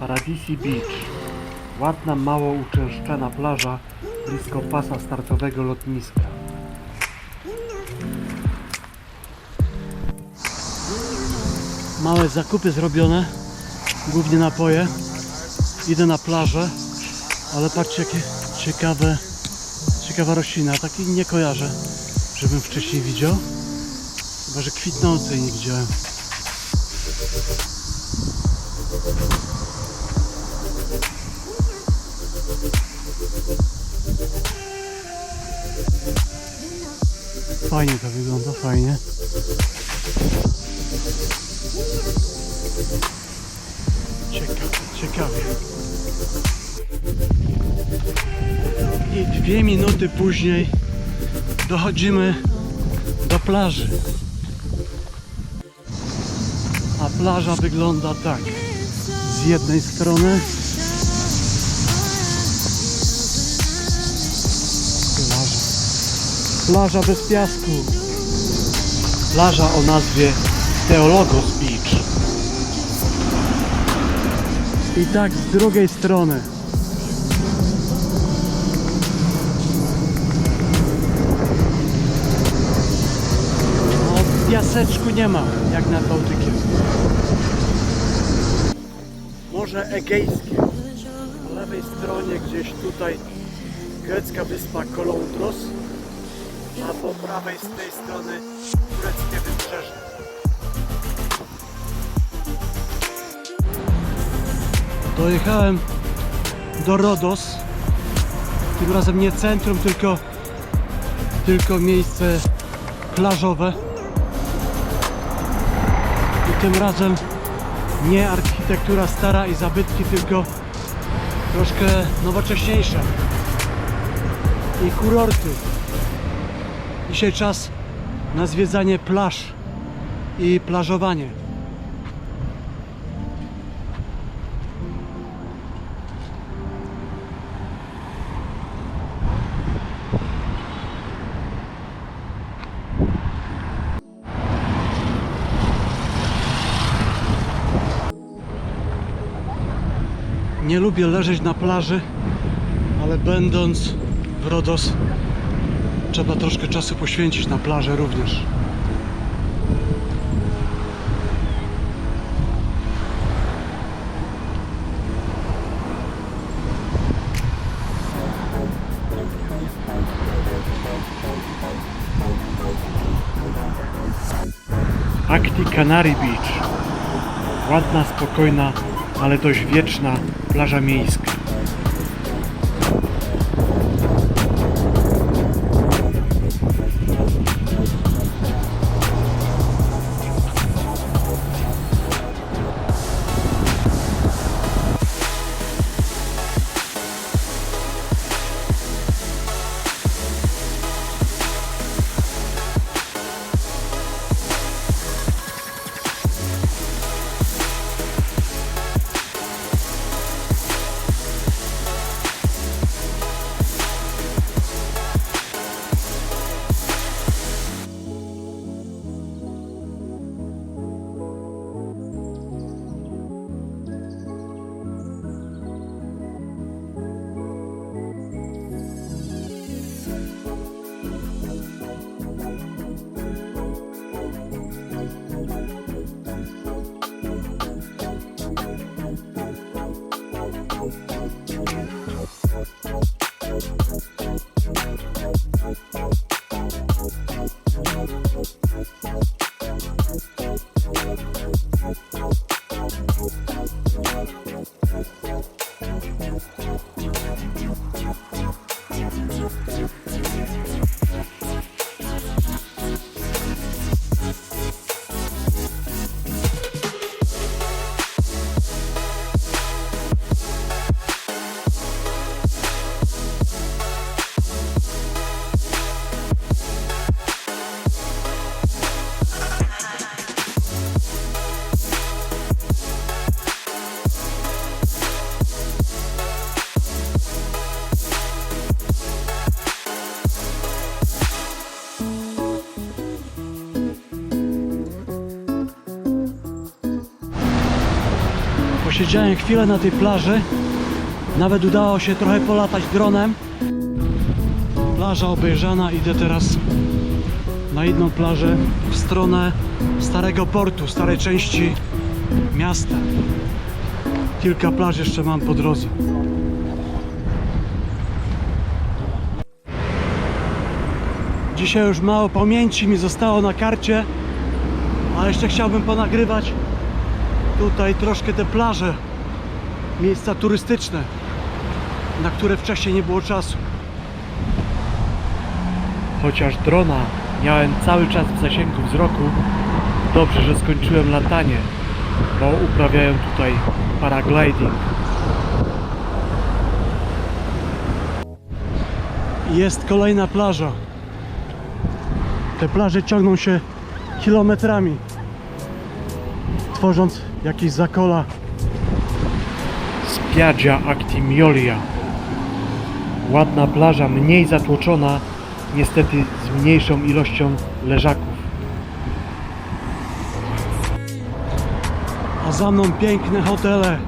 Paradisi Beach. Ładna, mało uczęszczana plaża blisko pasa startowego lotniska. Małe zakupy zrobione, głównie napoje. Idę na plażę, ale patrzcie jakie ciekawe, ciekawa roślina. Takiej nie kojarzę, żebym wcześniej widział. Chyba, że kwitnącej nie widziałem. Fajnie to wygląda, fajnie. Ciekawie, ciekawie. I dwie minuty później dochodzimy do plaży. A plaża wygląda tak. Z jednej strony Plaża bez piasku. Plaża o nazwie Theologos Beach. I tak z drugiej strony. No, piaseczku nie ma, jak nad Bałtykiem. Morze Egejskie. Po lewej stronie gdzieś tutaj grecka wyspa Koloudros, a po prawej z tej strony tureckie wybrzeże. Dojechałem do Rodos. Tym razem nie centrum, tylko, tylko miejsce plażowe. I tym razem nie architektura stara i zabytki, tylko troszkę nowocześniejsza. I kurorty. Dzisiaj czas na zwiedzanie plaż i plażowanie. Nie lubię leżeć na plaży, ale będąc w Rodos trzeba troszkę czasu poświęcić na plażę również. Acti Canary Beach. Ładna, spokojna, ale dość wieczna plaża miejska. Siedziałem chwilę na tej plaży. Nawet udało się trochę polatać dronem. Plaża obejrzana. Idę teraz na inną plażę w stronę Starego Portu, starej części miasta. Kilka plaż jeszcze mam po drodze. Dzisiaj już mało pamięci mi zostało na karcie, a jeszcze chciałbym ponagrywać tutaj troszkę te plaże, miejsca turystyczne, na które wcześniej nie było czasu. Chociaż drona miałem cały czas w zasięgu wzroku, dobrze, że skończyłem latanie, bo uprawiają tutaj paragliding. Jest kolejna plaża. Te plaże ciągną się kilometrami, tworząc jakieś zakola. Spiaggia Actimiolia. Ładna plaża, mniej zatłoczona, niestety z mniejszą ilością leżaków. A za mną piękne hotele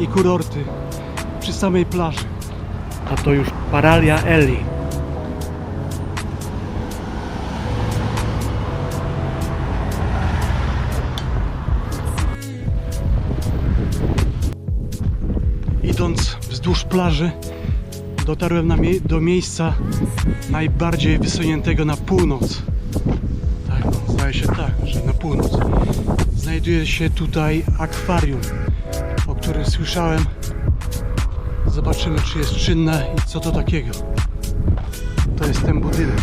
i kurorty przy samej plaży. A to już Paralia Eli. Wzdłuż plaży, dotarłem na mie- do miejsca najbardziej wysuniętego na północ. Tak, zdaje się tak, że na północ. Znajduje się tutaj akwarium, o którym słyszałem. Zobaczymy, czy jest czynne i co to takiego. To jest ten budynek.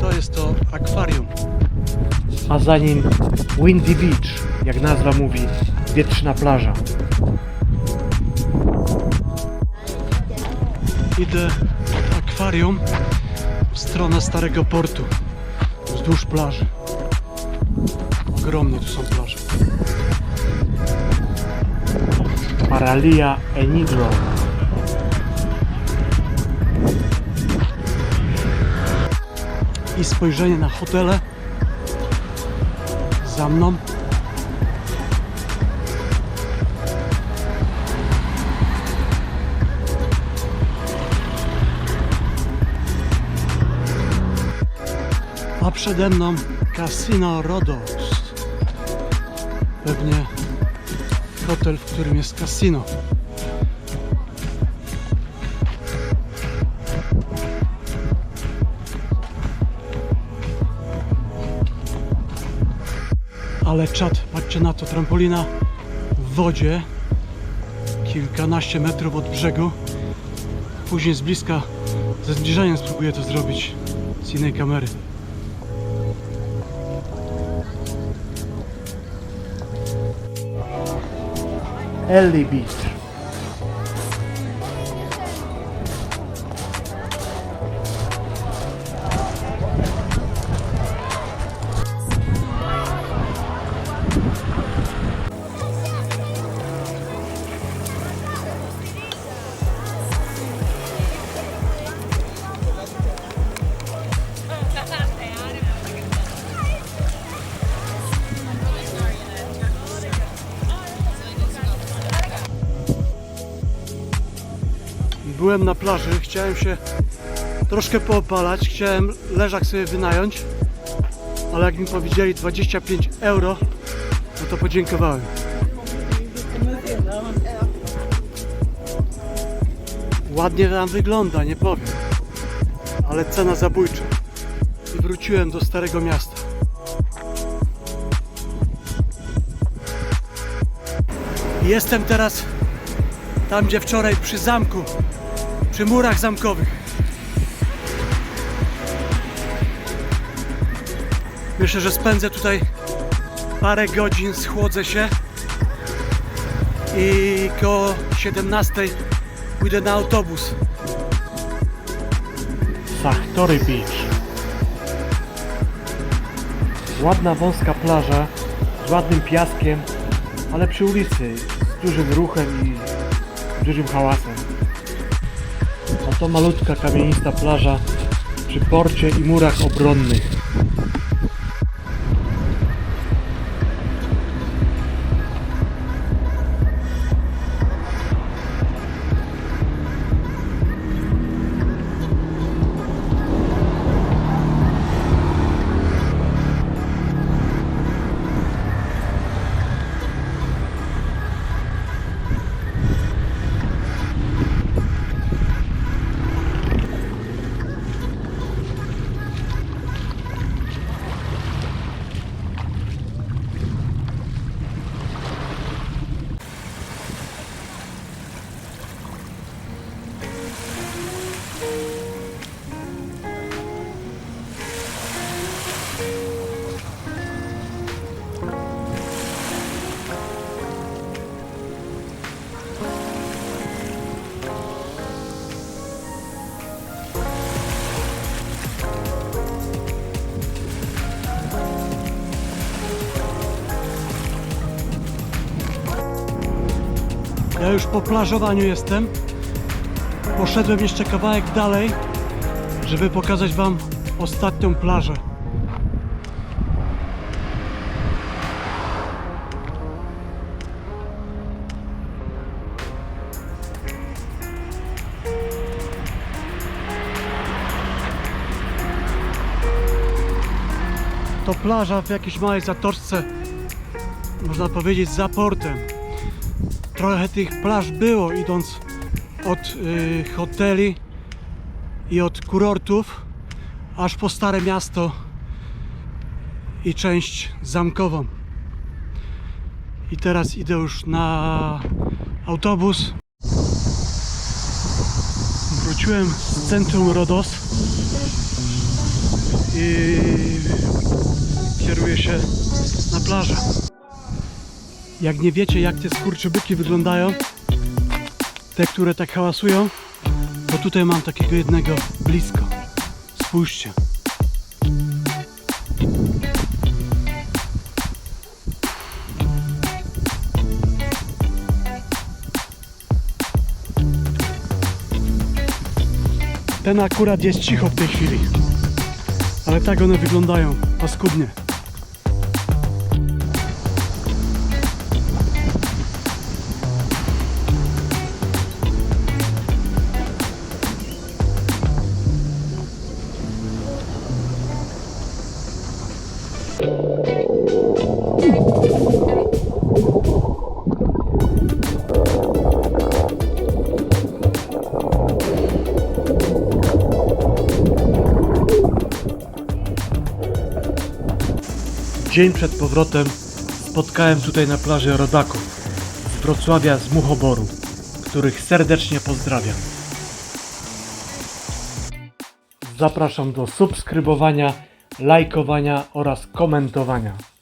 To jest to akwarium. A za nim Windy Beach, jak nazwa mówi, wietrzna plaża. Idę akwarium w stronę Starego Portu, wzdłuż plaży. Ogromne tu są plaże. Paralia Enigro. I spojrzenie na hotele za mną. Przede mną Casino Rodos. Pewnie hotel, w którym jest kasino. Ale czad, patrzcie na to, trampolina w wodzie, kilkanaście metrów od brzegu. Później z bliska, ze zbliżeniem spróbuję to zrobić z innej kamery. Ellie Beach. Byłem na plaży, chciałem się troszkę poopalać, chciałem leżak sobie wynająć, ale jak mi powiedzieli 25 euro, no to podziękowałem. Ładnie tam wygląda, nie powiem, ale cena zabójcza. I wróciłem do Starego Miasta. Jestem teraz tam, gdzie wczoraj przy zamku, przy murach zamkowych. Myślę, że spędzę tutaj parę godzin, schłodzę się i koło 17 pójdę na autobus. Sachtory Beach. Ładna wąska plaża z ładnym piaskiem, ale przy ulicy z dużym ruchem i dużym hałasem. To malutka kamienista plaża przy porcie i murach obronnych. Ja już po plażowaniu jestem. Poszedłem jeszcze kawałek dalej, żeby pokazać Wam ostatnią plażę. To plaża w jakiejś małej zatoczce, można powiedzieć za portem. Trochę tych plaż było idąc od y, hoteli i od kurortów aż po Stare Miasto i część zamkową. I teraz idę już na autobus. Wróciłem z centrum Rodos i kieruję się na plażę. Jak nie wiecie jak te skurczybyki wyglądają, te, które tak hałasują, to tutaj mam takiego jednego blisko. Spójrzcie. Ten akurat jest cicho w tej chwili. Ale tak one wyglądają, paskudnie. Dzień przed powrotem spotkałem tutaj na plaży rodaków z Wrocławia z Muchoboru, których serdecznie pozdrawiam. Zapraszam do subskrybowania, lajkowania oraz komentowania.